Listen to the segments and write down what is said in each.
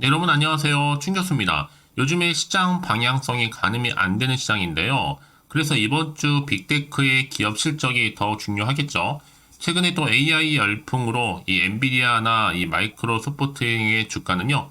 네, 여러분 안녕하세요. 충교수입니다. 요즘에 시장 방향성이 가늠이 안 되는 시장인데요. 그래서 이번 주 빅테크의 기업 실적이 더 중요하겠죠. 최근에 또 AI 열풍으로 이 엔비디아나 이 마이크로소프트의 주가는요.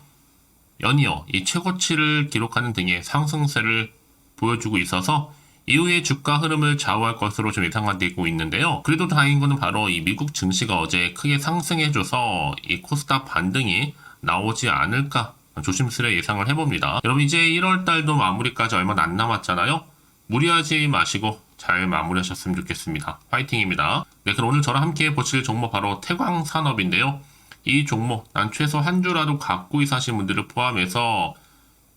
연이어 이 최고치를 기록하는 등의 상승세를 보여주고 있어서 이후의 주가 흐름을 좌우할 것으로 좀 예상되고 있는데요. 그래도 다행인 거는 바로 이 미국 증시가 어제 크게 상승해줘서 이 코스닥 반등이 나오지 않을까 조심스레 예상을 해봅니다. 여러분 이제 1월 달도 마무리까지 얼마 안 남았잖아요. 무리하지 마시고 잘 마무리하셨으면 좋겠습니다. 파이팅입니다. 네, 그럼 오늘 저랑 함께 보실 종목 바로 태광산업인데요. 이 종목 난 최소 한 주라도 갖고 있으신 분들을 포함해서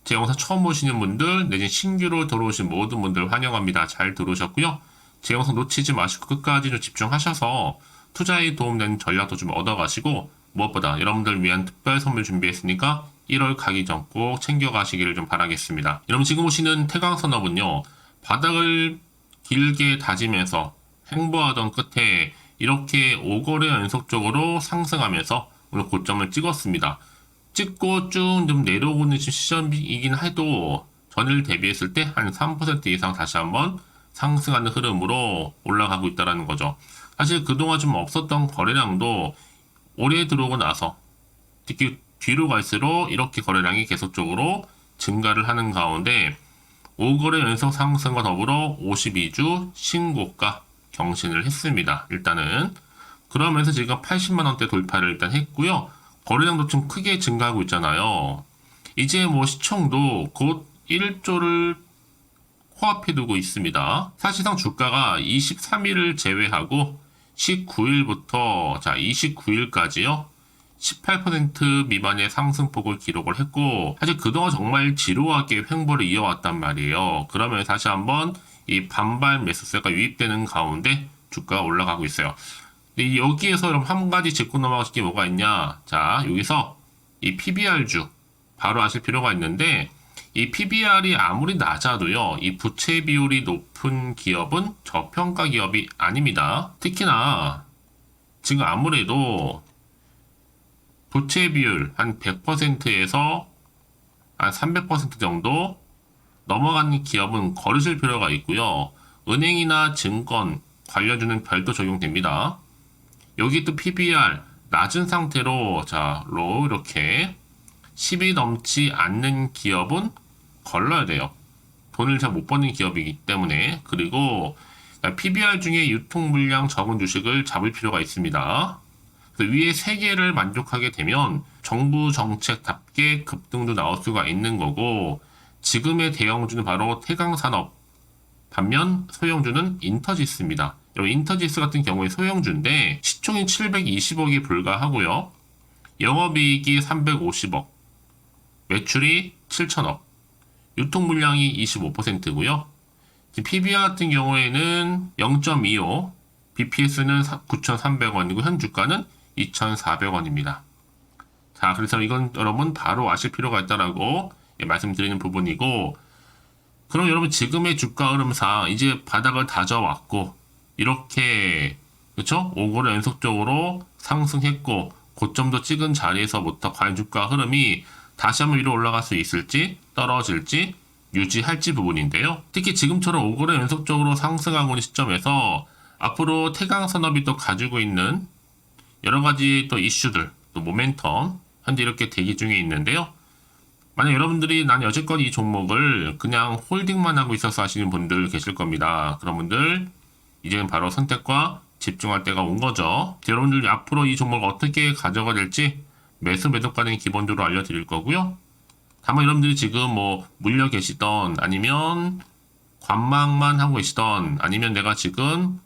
제 영상 처음 보시는 분들 내지 신규로 들어오신 모든 분들 환영합니다. 잘 들어오셨고요. 제 영상 놓치지 마시고 끝까지 좀 집중하셔서 투자에 도움되는 전략도 좀 얻어가시고 무엇보다 여러분들 위한 특별 선물 준비했으니까 1월 가기 전 꼭 챙겨가시기를 좀 바라겠습니다. 여러분 지금 보시는 태광산업은요. 바닥을 길게 다지면서 행보하던 끝에 이렇게 5거래 연속적으로 상승하면서 오늘 고점을 찍었습니다. 찍고 쭉 좀 내려오고 있는 시점이긴 해도 전일 대비했을 때 한 3% 이상 다시 한번 상승하는 흐름으로 올라가고 있다는 거죠. 사실 그동안 좀 없었던 거래량도 올해 들어오고 나서 특히 뒤로 갈수록 이렇게 거래량이 계속적으로 증가를 하는 가운데 5거래 연속 상승과 더불어 52주 신고가 경신을 했습니다. 일단은 그러면서 지금 80만 원대 돌파를 일단 했고요. 거래량도 좀 크게 증가하고 있잖아요. 이제 뭐 시총도 곧 1조를 코앞에 두고 있습니다. 사실상 주가가 23일을 제외하고 19일부터 자 29일까지요. 18% 미만의 상승폭을 기록을 했고 사실 그동안 정말 지루하게 횡보를 이어왔단 말이에요. 그러면 다시 한번 이 반발 매수세가 유입되는 가운데 주가가 올라가고 있어요. 근데 여기에서 여러분 한 가지 짚고 넘어가실 게 뭐가 있냐? 자 여기서 이 PBR주 바로 아실 필요가 있는데 이 PBR이 아무리 낮아도요, 이 부채 비율이 높은 기업은 저평가 기업이 아닙니다. 특히나 지금 아무래도 부채 비율 한 100%에서 한 300% 정도 넘어가는 기업은 거르실 필요가 있고요. 은행이나 증권, 관련주는 별도 적용됩니다. 여기 또 PBR 낮은 상태로 자, 로 이렇게 10이 넘지 않는 기업은 걸러야 돼요. 돈을 잘 못 버는 기업이기 때문에 그리고 PBR 중에 유통 물량 적은 주식을 잡을 필요가 있습니다. 그 위에 세 개를 만족하게 되면 정부 정책답게 급등도 나올 수가 있는 거고 지금의 대형주는 바로 태강산업 반면 소형주는 인터지스입니다. 인터지스 같은 경우에 소형주인데 시총이 720억이 불과하고요. 영업이익이 350억, 매출이 7천억, 유통 물량이 25%고요. PBR 같은 경우에는 0.25, BPS는 9,300원이고 현 주가는 2,400원입니다. 자, 그래서 이건 여러분 바로 아실 필요가 있다라고 예, 말씀드리는 부분이고, 그럼 여러분 지금의 주가 흐름상 이제 바닥을 다져왔고, 이렇게, 그쵸? 5거래 연속적으로 상승했고, 고점도 찍은 자리에서부터 과연 주가 흐름이 다시 한번 위로 올라갈 수 있을지, 떨어질지, 유지할지 부분인데요. 특히 지금처럼 5거래 연속적으로 상승하고 있는 시점에서 앞으로 태강 산업이 또 가지고 있는 여러 가지 또 이슈들, 또 모멘텀, 현재 이렇게 대기 중에 있는데요. 만약 여러분들이 난 여지껏 이 종목을 그냥 홀딩만 하고 있어서 하시는 분들 계실 겁니다. 그런 분들, 이제는 바로 선택과 집중할 때가 온 거죠. 여러분들 앞으로 이 종목을 어떻게 가져가 될지 매수 매도 가는 기본적으로 알려드릴 거고요. 다만 여러분들이 지금 뭐 물려 계시던 아니면 관망만 하고 계시던 아니면 내가 지금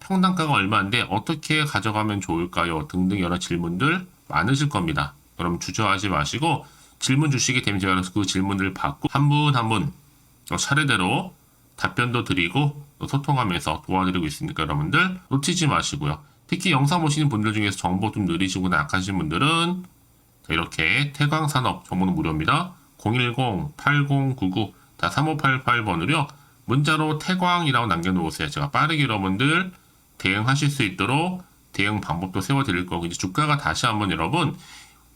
평당가가 얼마인데 어떻게 가져가면 좋을까요? 등등 여러 질문들 많으실 겁니다. 그럼 주저하지 마시고 질문 주시게 되면 제가 그 질문을 받고 한 분 한 분 차례대로 답변도 드리고 또 소통하면서 도와드리고 있으니까 여러분들 놓치지 마시고요. 특히 영상 보시는 분들 중에서 정보 좀 느리시거나 약하신 분들은 이렇게 태광산업 정보는 무료입니다. 010-8099-3588번으로요. 문자로 태광이라고 남겨놓으세요. 제가 빠르게 여러분들 대응하실 수 있도록 대응 방법도 세워드릴 거고 이제 주가가 다시 한번 여러분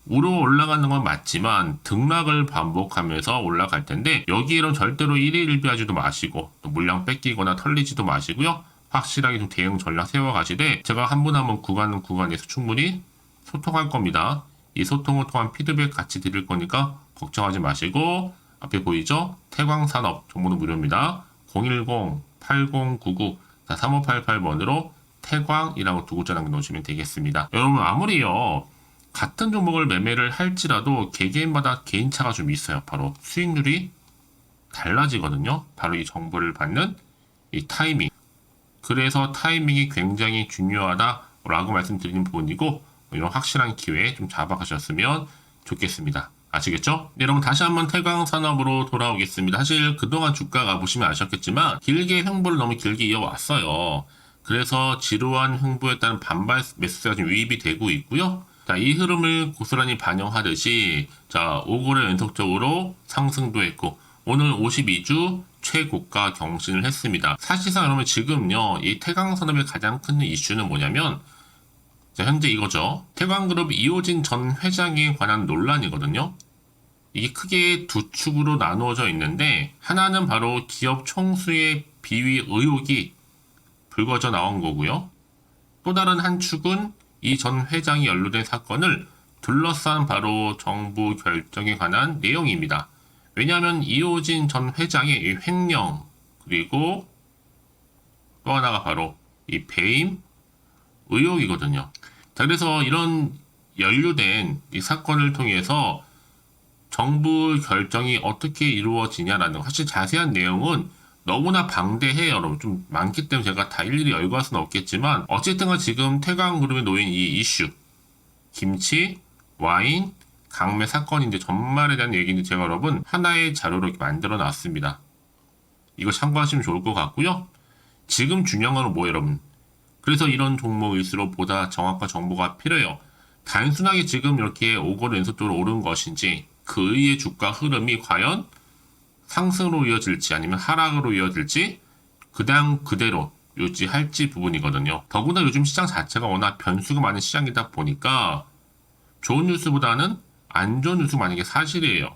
우로 올라가는 건 맞지만 등락을 반복하면서 올라갈 텐데 여기에 는 절대로 1위 1비하지도 마시고 또 물량 뺏기거나 털리지도 마시고요. 확실하게 좀 대응 전략 세워가시되 제가 한 분 한 분 구간 구간에서 충분히 소통할 겁니다. 이 소통을 통한 피드백 같이 드릴 거니까 걱정하지 마시고 앞에 보이죠? 태광산업 정보는 무료입니다. 010-8099-3588번으로 태광이라고 두 글자 남겨놓으시면 되겠습니다. 여러분 아무리요 같은 종목을 매매를 할지라도 개개인마다 개인차가 좀 있어요. 바로 수익률이 달라지거든요. 바로 이 정보를 받는 이 타이밍. 그래서 타이밍이 굉장히 중요하다라고 말씀드리는 부분이고 이런 확실한 기회 좀 잡아가셨으면 좋겠습니다. 아시겠죠? 네, 여러분 다시 한번 태광 산업으로 돌아오겠습니다. 사실 그동안 주가가 보시면 아셨겠지만 길게 횡보를 너무 길게 이어왔어요. 그래서 지루한 횡보에 따른 반발 매수세가 좀 유입이 되고 있고요. 자, 이 흐름을 고스란히 반영하듯이 자, 5거래 연속적으로 상승도 했고 오늘 52주 최고가 경신을 했습니다. 사실상 여러분 지금요, 이 태광산업의 가장 큰 이슈는 뭐냐면 자, 현재 이거죠. 태광그룹 이호진 전 회장에 관한 논란이거든요. 이게 크게 두 축으로 나누어져 있는데 하나는 바로 기업 총수의 비위 의혹이 불거져 나온 거고요. 또 다른 한 축은 이 전 회장이 연루된 사건을 둘러싼 바로 정부 결정에 관한 내용입니다. 왜냐하면 이호진 전 회장의 이 횡령 그리고 또 하나가 바로 이 배임 의혹이거든요. 자, 그래서 이런 연루된 이 사건을 통해서 정부 결정이 어떻게 이루어지냐라는 사실 자세한 내용은 너무나 방대해요, 여러분. 좀 많기 때문에 제가 다 일일이 열거할 수는 없겠지만 어쨌든 지금 태광그룹에 놓인 이 이슈 김치, 와인, 강매 사건인데 전말에 대한 얘기는 제가 여러분 하나의 자료로 만들어 놨습니다. 이거 참고하시면 좋을 것 같고요. 지금 중요한 건 뭐예요, 여러분? 그래서 이런 종목일수록 보다 정확한 정보가 필요해요. 단순하게 지금 이렇게 5거래 연속적으로 오른 것인지 그 의의 주가 흐름이 과연 상승으로 이어질지 아니면 하락으로 이어질지 그냥 그대로 유지할지 부분이거든요. 더구나 요즘 시장 자체가 워낙 변수가 많은 시장이다 보니까 좋은 뉴스보다는 안 좋은 뉴스 만약에 사실이에요.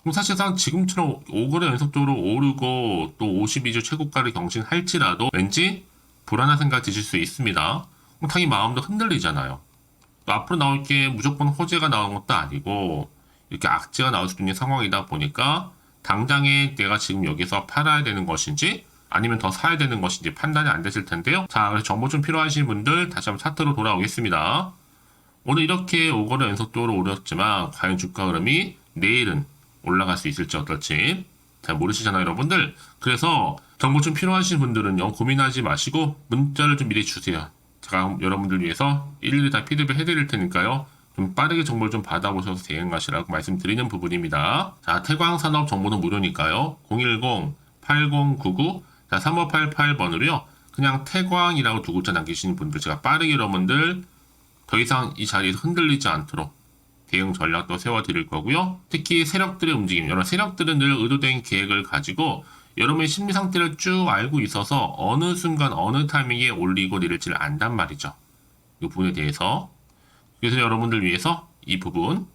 그럼 사실상 지금처럼 5거래 연속적으로 오르고 또 52주 최고가를 경신할지라도 왠지 불안한 생각 드실 수 있습니다. 그럼 당연히 마음도 흔들리잖아요. 또 앞으로 나올 게 무조건 호재가 나오는 것도 아니고 이렇게 악재가 나올 수도 있는 상황이다 보니까 당장에 내가 지금 여기서 팔아야 되는 것인지 아니면 더 사야 되는 것인지 판단이 안 되실 텐데요. 자, 그래서 정보 좀 필요하신 분들 다시 한번 차트로 돌아오겠습니다. 오늘 이렇게 5거래 연속적으로 오르었지만 과연 주가 흐름이 내일은 올라갈 수 있을지 어떨지 잘 모르시잖아요, 여러분들. 그래서 정보 좀 필요하신 분들은요, 고민하지 마시고 문자를 좀 미리 주세요. 제가 여러분들 위해서 일일이 다 피드백 해드릴 테니까요. 좀 빠르게 정보를 좀 받아보셔서 대응하시라고 말씀드리는 부분입니다. 자, 태광 산업 정보는 무료니까요. 010-8099 자, 3588번으로요. 그냥 태광이라고 두 글자 남기시는 분들 제가 빠르게 여러분들 더 이상 이 자리에서 흔들리지 않도록 대응 전략도 세워드릴 거고요. 특히 세력들의 움직임, 여러 세력들은 늘 의도된 계획을 가지고 여러분의 심리 상태를 쭉 알고 있어서 어느 순간 어느 타이밍에 올리고 내릴지를 안단 말이죠. 이 부분에 대해서 그래서 여러분들 위해서 이 부분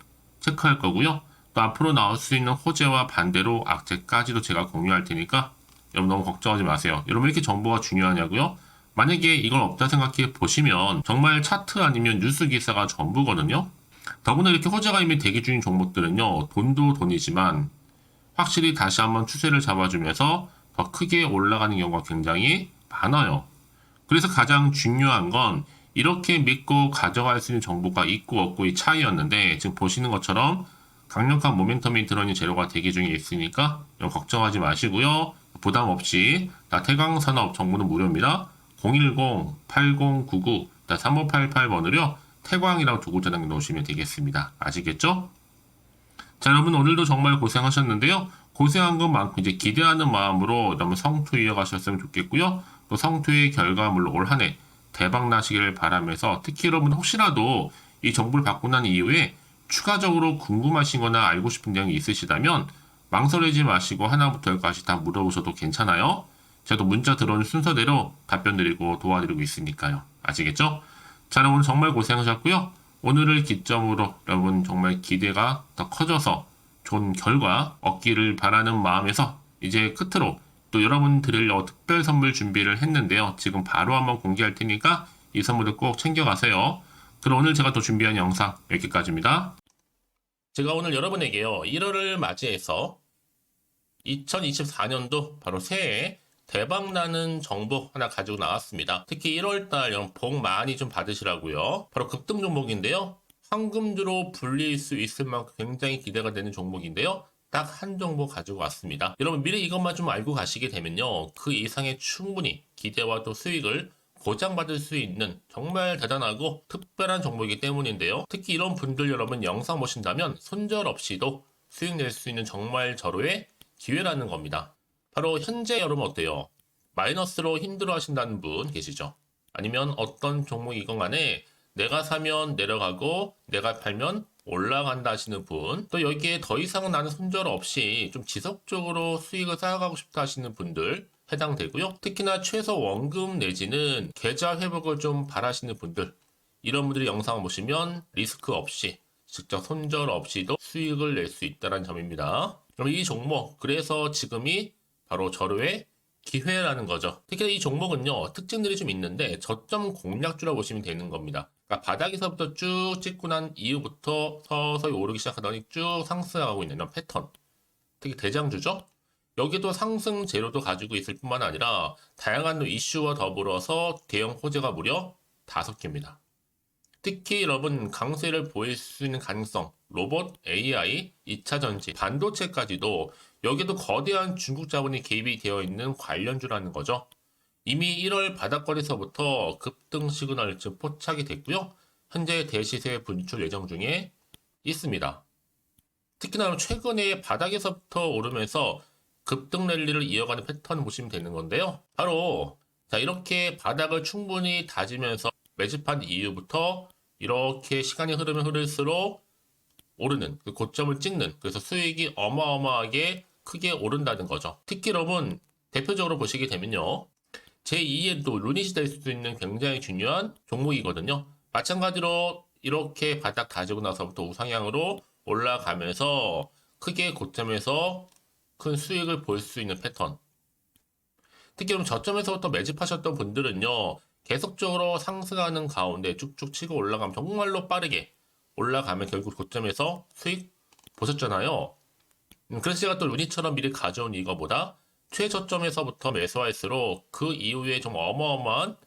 체크할 거고요. 또 앞으로 나올 수 있는 호재와 반대로 악재까지도 제가 공유할 테니까 여러분 너무 걱정하지 마세요. 여러분 이렇게 정보가 중요하냐고요? 만약에 이걸 없다 생각해 보시면 정말 차트 아니면 뉴스 기사가 전부거든요. 더구나 이렇게 호재가 이미 대기 중인 종목들은요. 돈도 돈이지만 확실히 다시 한번 추세를 잡아주면서 더 크게 올라가는 경우가 굉장히 많아요. 그래서 가장 중요한 건 이렇게 믿고 가져갈 수 있는 정보가 있고 없고의 차이였는데 지금 보시는 것처럼 강력한 모멘텀이 들어있는 재료가 대기 중에 있으니까 걱정하지 마시고요. 부담 없이 나 태광산업 정보는 무료입니다. 010-8099-3588번으로요. 태광이라고 두 글자 남겨놓으시면 되겠습니다. 아시겠죠? 자, 여러분 오늘도 정말 고생하셨는데요. 고생한 것만큼 이제 기대하는 마음으로 너무 성투 이어가셨으면 좋겠고요. 또 성투의 결과물로 올 한 해 대박 나시기를 바라면서 특히 여러분 혹시라도 이 정보를 받고 난 이후에 추가적으로 궁금하신 거나 알고 싶은 내용이 있으시다면 망설이지 마시고 하나부터 열까지 다 물어보셔도 괜찮아요. 또 문자 들어오는 순서대로 답변 드리고 도와드리고 있으니까요. 아시겠죠? 자, 오늘 정말 고생하셨고요. 오늘을 기점으로 여러분 정말 기대가 더 커져서 좋은 결과 얻기를 바라는 마음에서 이제 끝으로 또 여러분 드릴 어, 특별 선물 준비를 했는데요. 지금 바로 한번 공개할 테니까 이 선물을 꼭 챙겨가세요. 그럼 오늘 제가 또 준비한 영상 여기까지입니다. 제가 오늘 여러분에게요. 1월을 맞이해서 2024년도 바로 새해 대박나는 정보 하나 가지고 나왔습니다. 특히 1월달 여러분 복 많이 좀 받으시라고요. 바로 급등 종목인데요. 황금주로 불릴 수 있을 만큼 굉장히 기대가 되는 종목인데요. 딱한 종목 가지고 왔습니다. 여러분 미리 이것만 좀 알고 가시게 되면요. 그 이상의 충분히 기대와 또 수익을 보장받을 수 있는 정말 대단하고 특별한 종목이기 때문인데요. 특히 이런 분들 여러분 영상 보신다면 손절 없이도 수익 낼 수 있는 정말 절호의 기회라는 겁니다. 바로 현재 여러분 어때요? 마이너스로 힘들어 하신다는 분 계시죠? 아니면 어떤 종목이건 간에 내가 사면 내려가고 내가 팔면 올라간다 하시는 분, 또 여기에 더 이상 나는 손절 없이 좀 지속적으로 수익을 쌓아가고 싶다 하시는 분들 해당되고요. 특히나 최소 원금 내지는 계좌 회복을 좀 바라시는 분들, 이런 분들이 영상을 보시면 리스크 없이 직접 손절 없이도 수익을 낼 수 있다는 점입니다. 그럼 이 종목, 그래서 지금이 바로 절호의 기회라는 거죠. 특히 이 종목은요, 특징들이 좀 있는데 저점 공략주라고 보시면 되는 겁니다. 그러니까 바닥에서부터 쭉 찍고 난 이후부터 서서히 오르기 시작하더니 쭉 상승하고 있는 이런 패턴. 특히 대장주죠? 여기도 상승 재료도 가지고 있을 뿐만 아니라 다양한 이슈와 더불어서 대형 호재가 무려 다섯 개입니다. 특히 여러분 강세를 보일 수 있는 가능성, 로봇, AI, 2차 전지, 반도체까지도 여기도 거대한 중국 자본이 개입이 되어 있는 관련주라는 거죠. 이미 1월 바닥권에서부터 급등 시그널 즉 포착이 됐고요. 현재 대시세 분출 예정 중에 있습니다. 특히나 최근에 바닥에서부터 오르면서 급등 랠리를 이어가는 패턴을 보시면 되는 건데요. 바로 자 이렇게 바닥을 충분히 다지면서 매집한 이후부터 이렇게 시간이 흐르면 흐를수록 오르는 그 고점을 찍는 그래서 수익이 어마어마하게 크게 오른다는 거죠. 여러분 대표적으로 보시게 되면요. 제2의 또 루닛이 될 수도 있는 굉장히 중요한 종목이거든요. 마찬가지로 이렇게 바닥 다지고 나서부터 우상향으로 올라가면서 크게 고점에서 큰 수익을 볼 수 있는 패턴. 특히 그럼 저점에서부터 매집하셨던 분들은요, 계속적으로 상승하는 가운데 쭉쭉 치고 올라가면 정말로 빠르게 올라가면 결국 고점에서 수익 보셨잖아요. 음, 그래서 제가 또 루니처럼 미리 가져온 이거보다 최저점에서부터 매수할수록 그 이후에 좀 어마어마한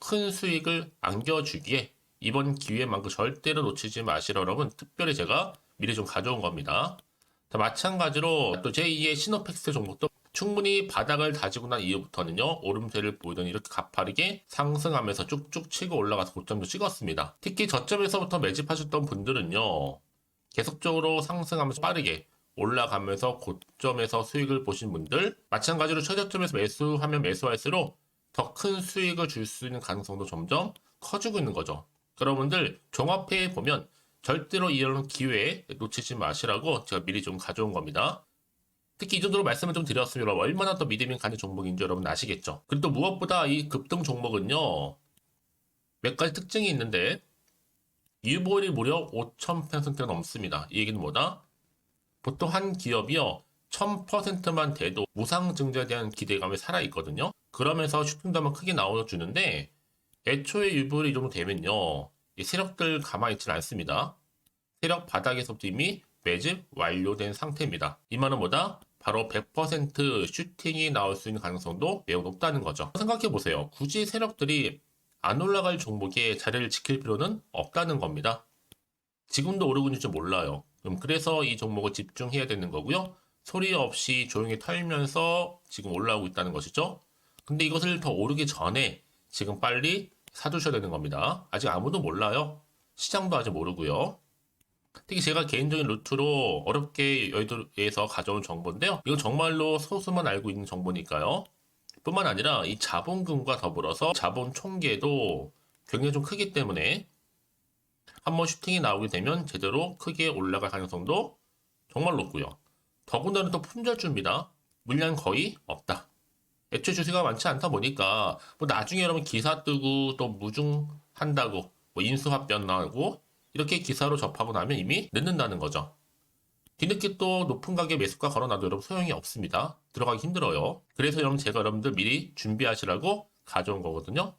큰 수익을 안겨주기에 이번 기회만큼 절대로 놓치지 마시라 여러분 특별히 제가 미리 좀 가져온 겁니다. 자, 마찬가지로 또 제2의 시노팩스 종목도 충분히 바닥을 다지고 난 이후부터는요 오름세를 보이던 이렇게 가파르게 상승하면서 쭉쭉 치고 올라가서 고점도 찍었습니다. 특히 저점에서부터 매집하셨던 분들은요 계속적으로 상승하면서 빠르게 올라가면서 고점에서 수익을 보신 분들 마찬가지로 최저점에서 매수하면 매수할수록 더 큰 수익을 줄 수 있는 가능성도 점점 커지고 있는 거죠. 여러분들 종합해 보면 절대로 이런 기회에 놓치지 마시라고 제가 미리 좀 가져온 겁니다. 특히 이 정도로 말씀을 좀 드렸으면 얼마나 더 믿음이 가는 종목인지 여러분 아시겠죠? 그리고 또 무엇보다 이 급등 종목은요 몇 가지 특징이 있는데 유보율이 무려 5,000%가 넘습니다. 이 얘기는 뭐다? 보통 한 기업이요 1000%만 돼도 무상 증자에 대한 기대감이 살아있거든요. 그러면서 슈팅도 한번 크게 나와주는데 애초에 유보율이 이 정도 되면요 이 세력들 가만히 있지는 않습니다. 세력 바닥에서부터 이미 매집 완료된 상태입니다. 이 말은 뭐다? 바로 100% 슈팅이 나올 수 있는 가능성도 매우 높다는 거죠. 생각해 보세요. 굳이 세력들이 안 올라갈 종목에 자리를 지킬 필요는 없다는 겁니다. 지금도 오르고 있는지 몰라요. 그럼 그래서 이 종목을 집중해야 되는 거고요. 소리 없이 조용히 털면서 지금 올라오고 있다는 것이죠. 근데 이것을 더 오르기 전에 지금 빨리 사두셔야 되는 겁니다. 아직 아무도 몰라요. 시장도 아직 모르고요. 특히 제가 개인적인 루트로 어렵게 여의도에서 가져온 정보인데요. 이건 정말로 소수만 알고 있는 정보니까요. 뿐만 아니라 이 자본금과 더불어서 자본 총계도 굉장히 좀 크기 때문에 한번 슈팅이 나오게 되면 제대로 크게 올라갈 가능성도 정말 높고요. 더군다나 또 품절주입니다. 물량 거의 없다. 애초에 주세가 많지 않다 보니까 뭐 나중에 여러분 기사 뜨고 또 무중한다고 뭐 인수합병 나오고 이렇게 기사로 접하고 나면 이미 늦는다는 거죠. 뒤늦게 또 높은 가격 매수가 걸어놔도 여러분 소용이 없습니다. 들어가기 힘들어요. 그래서 여러분 제가 여러분들 미리 준비하시라고 가져온 거거든요.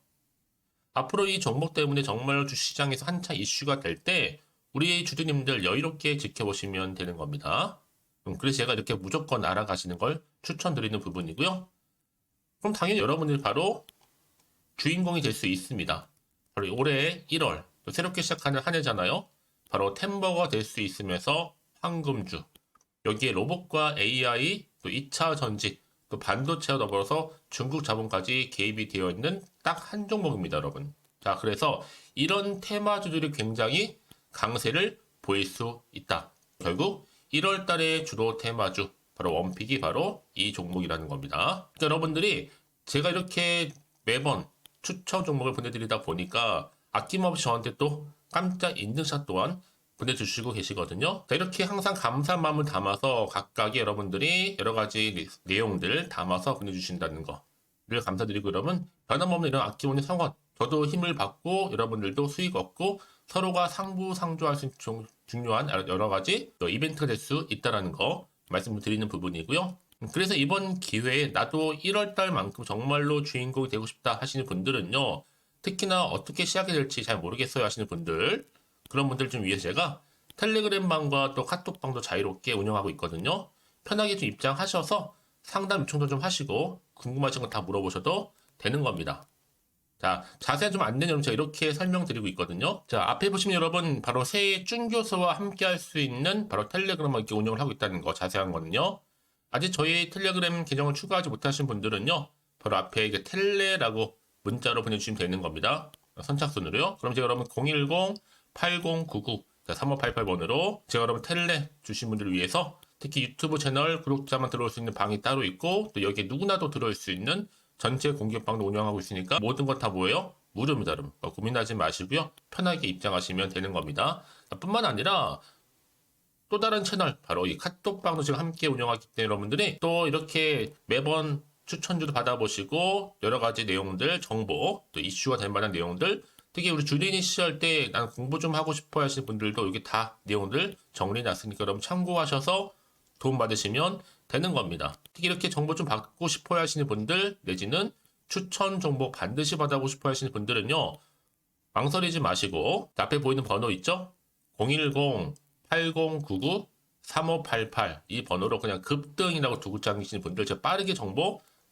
앞으로 이 종목 때문에 정말 주시장에서 한창 이슈가 될 때 우리 주주님들 여유롭게 지켜보시면 되는 겁니다. 음, 그래서 제가 이렇게 무조건 알아가시는 걸 추천드리는 부분이고요. 그럼 당연히 여러분들이 바로 주인공이 될 수 있습니다. 바로 올해 1월 또 새롭게 시작하는 한 해잖아요. 바로 템버가 될 수 있으면서 황금주 여기에 로봇과 AI 또 2차 전지 또 반도체와 더불어서 중국 자본까지 개입이 되어 있는 딱 한 종목입니다, 여러분. 자, 그래서 이런 테마주들이 굉장히 강세를 보일 수 있다. 결국 1월 달에 주로 테마주 바로 원픽이 바로 이 종목이라는 겁니다. 그러니까 여러분들이 제가 이렇게 매번 추천 종목을 보내드리다 보니까 아낌없이 저한테 또 깜짝 인증샷 또한 보내주시고 계시거든요. 자, 이렇게 항상 감사한 마음을 담아서 각각의 여러분들이 여러 가지 내- 내용들 담아서 보내주신다는 거를 감사드리고 여러분 변함없는 이런 아낌없는 성원 저도 힘을 받고 여러분들도 수익 얻고 서로가 상부상조할 수 있는 종- 중요한 여러 가지 또 이벤트가 될 수 있다라는 거 말씀드리는 부분이고요. 그래서 이번 기회에 나도 1월달만큼 정말로 주인공이 되고 싶다 하시는 분들은요. 특히나 어떻게 시작이 될지 잘 모르겠어요 하시는 분들 그런 분들 좀 위해서 제가 텔레그램 방과 또 카톡방도 자유롭게 운영하고 있거든요. 편하게 좀 입장하셔서 상담 요청도 좀 하시고 궁금하신 거 다 물어보셔도 되는 겁니다. 자, 자세한 좀 안내 는 제가 이렇게 설명드리고 있거든요. 자, 앞에 보시면 여러분 바로 새해 쭌교수와 함께 할 수 있는 바로 텔레그램을 이렇게 운영을 하고 있다는 거 자세한 거는요. 아직 저희 텔레그램 계정을 추가하지 못하신 분들은요. 바로 앞에 이게 텔레라고 문자로 보내주시면 되는 겁니다. 선착순으로요. 그럼 제가 여러분 010-8099 3588번으로 제가 여러분 텔레 주신 분들을 위해서 특히 유튜브 채널 구독자만 들어올 수 있는 방이 따로 있고 또 여기에 누구나도 들어올 수 있는 전체 공개방도 운영하고 있으니까 모든 것다 뭐예요? 무료입니다, 여러분. 어, 고민하지 마시고요. 편하게 입장하시면 되는 겁니다. 뿐만 아니라 또 다른 채널 바로 이 카톡방도 지금 함께 운영하기 때문에 여러분들이 또 이렇게 매번 추천주도 받아보시고 여러 가지 내용들 정보 또 이슈가 될 만한 내용들 특히 우리 주린이 시절 때 나는 공부 좀 하고 싶어 하시는 분들도 여기 다 내용들 정리해 놨으니까 여러분 참고하셔서 도움 받으시면 되는 겁니다. 특히 이렇게 정보 좀 받고 싶어 하시는 분들 내지는 추천 정보 반드시 받아보고 싶어 하시는 분들은요. 망설이지 마시고 앞에 보이는 번호 있죠? 010-8099-3588 이 번호로 그냥 급등이라고 두고 잠기시는 분들 제가 빠르게 정보